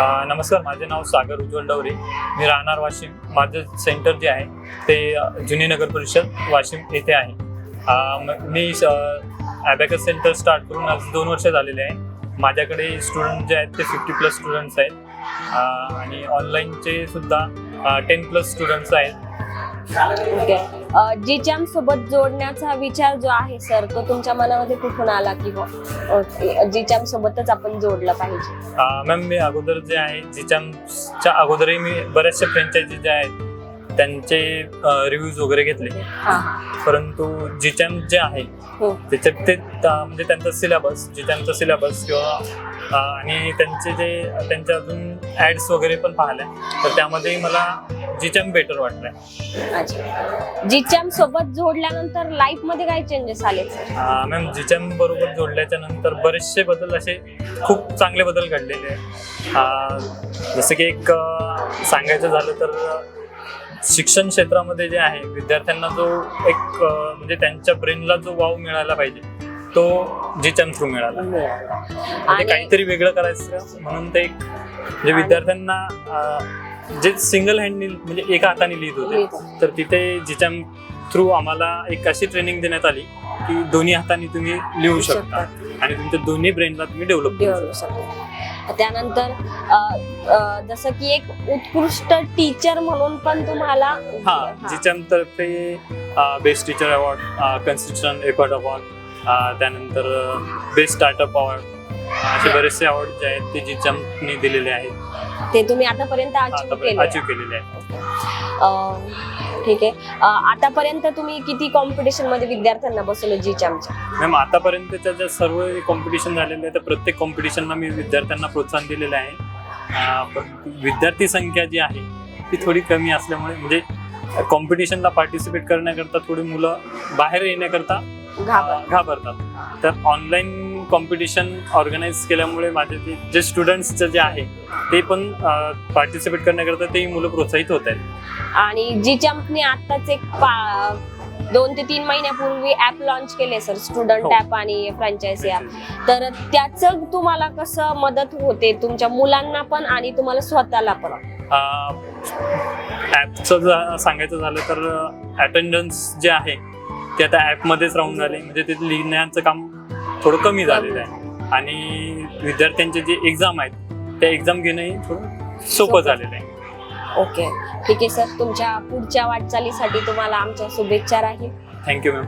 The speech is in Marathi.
नमस्कार माझे नाव सागर उज्ज्वल डवरे. मी राहणार वाशिम माझं सेंटर जे आहे ते जुनी नगर परिषद वाशिम येथे आहे. मी ॲबॅकस सेंटर स्टार्ट करून आज दोन वर्ष झालेले आहे. माझ्याकडे स्टुडंट जे आहेत ते फिफ्टी प्लस स्टुडंट्स आहेत. आणि ऑनलाईनचे सुद्धा टेन प्लस स्टुडंट्स आहेत. जीचॅम सोबत जोडण्याचा विचार जो आहे सर तो तुमच्या मनामध्ये कुठून आला की जीचॅम सोबतच आपण जोडलं पाहिजे? मॅम मी अगोदर जे आहे जिच्याच्या अगोदरही मी बऱ्याचशा फ्रँचायझी ज्या आहेत त्यांचे रिव्ह्यूज वगैरे घेतले. परंतु जिचॅम जे आहे हो. त्याच्यात ते म्हणजे त्यांचा सिलेबस जिचॅमचा सिलेबस किंवा आणि त्यांचे जे त्यांच्या अजून ऍड्स वगैरे पण पाहिल्या तर त्यामध्ये मला जिचॅम बेटर वाटलंय. अच्छा. जीचॅम सोबत जोडल्यानंतर लाईफमध्ये काय चेंजेस आले? सर मॅम जिचॅम बरोबर जोडल्याच्या नंतर बरेचसे बदल असे खूप चांगले बदल घडलेले अ, जसं की एक अ, सांगायचं झालं तर अ, शिक्षण क्षेत्रामध्ये जे आहे विद्यार्थ्यांना जो एक अ, म्हणजे त्यांच्या ब्रेनला जो वाव मिळायला पाहिजे तो जिचॅम थ्रू मिळाला. म्हणजे आणि काहीतरी वेगळं करायचं म्हणून ते एक म्हणजे विद्यार्थ्यांना अं, जे सिंगल हँड म्हणजे एका हाताने लिहित होते. लिहित होते. तर तिथे जिच्या थ्रू आम्हाला एक अशी ट्रेनिंग देण्यात आली की दोन्ही हाताने तुम्ही लिहू शकता. आणि तुमच्या दोन्ही ब्रेनला तुम्ही डेव्हलप करू डेव्हलप शकतो. त्यानंतर अ, अ, जसं की एक उत्कृष्ट टीचर म्हणून पण तुम्हाला हा जिच्याम तर्फे best teacher award constitution record award त्यानंतर बेस्ट स्टार्टअप अवॉर्ड असे बरेचसे अवॉर्ड जे आहेत ते जिच्यामने दिलेले आहेत. ते तुम्ही आतापर्यंत अचीव केले. अचीव केलेले आहेत. ठीक आहे. आतापर्यंत तुम्ही किती कॉम्पिटिशनमध्ये विद्यार्थ्यांना बसवलं जीचॅमच्या मॅम आतापर्यंतच्या ज्या सर्व कॉम्पिटिशन झालेले आहे त्या प्रत्येक कॉम्पिटिशनला मी विद्यार्थ्यांना प्रोत्साहन दिलेलं आहे. विद्यार्थी संख्या जी आहे ती थोडी कमी असल्यामुळे म्हणजे कॉम्पिटिशनला पार्टिसिपेट करण्याकरता थोडी मुलं बाहेर येण्याकरता घाबरतात. तर ऑनलाईन कॉम्पिटिशन ऑर्गनाईज केल्यामुळे माझे जे जे स्टुडंट्सचं जे आहे ते पण पार्टिसिपेट करण्याकरता तेही मुलं प्रोत्साहित होत आहेत. आणि जीचॅम्पने आताच एक पा- दोन ते तीन महिन्यापूर्वी ऍप लॉन्च केले सर स्टुडंट. ऍप आणि फ्रँचायझी ऍप तर त्याचं तुम्हाला कसं मदत होते? तुमच्या मुलांना पण आणि तुम्हाला स्वतःला पण? ॲपचं सांगायचं झालं तर अटेंडन्स जे आहे ते आता ॲपमध्येच राहून झाले. म्हणजे ते लिहिण्याचं काम थोडं कमी झालेलं आहे. आणि विद्यार्थ्यांचे जे एक्झाम आहेत त्या एक्झाम घेणंही थोडं सोपं. झालेलं आहे. ओके. ठीक आहे सर. तुमच्या पुढच्या वाटचालीसाठी तुम्हाला आमच्या शुभेच्छा राहील. Thank you ma'am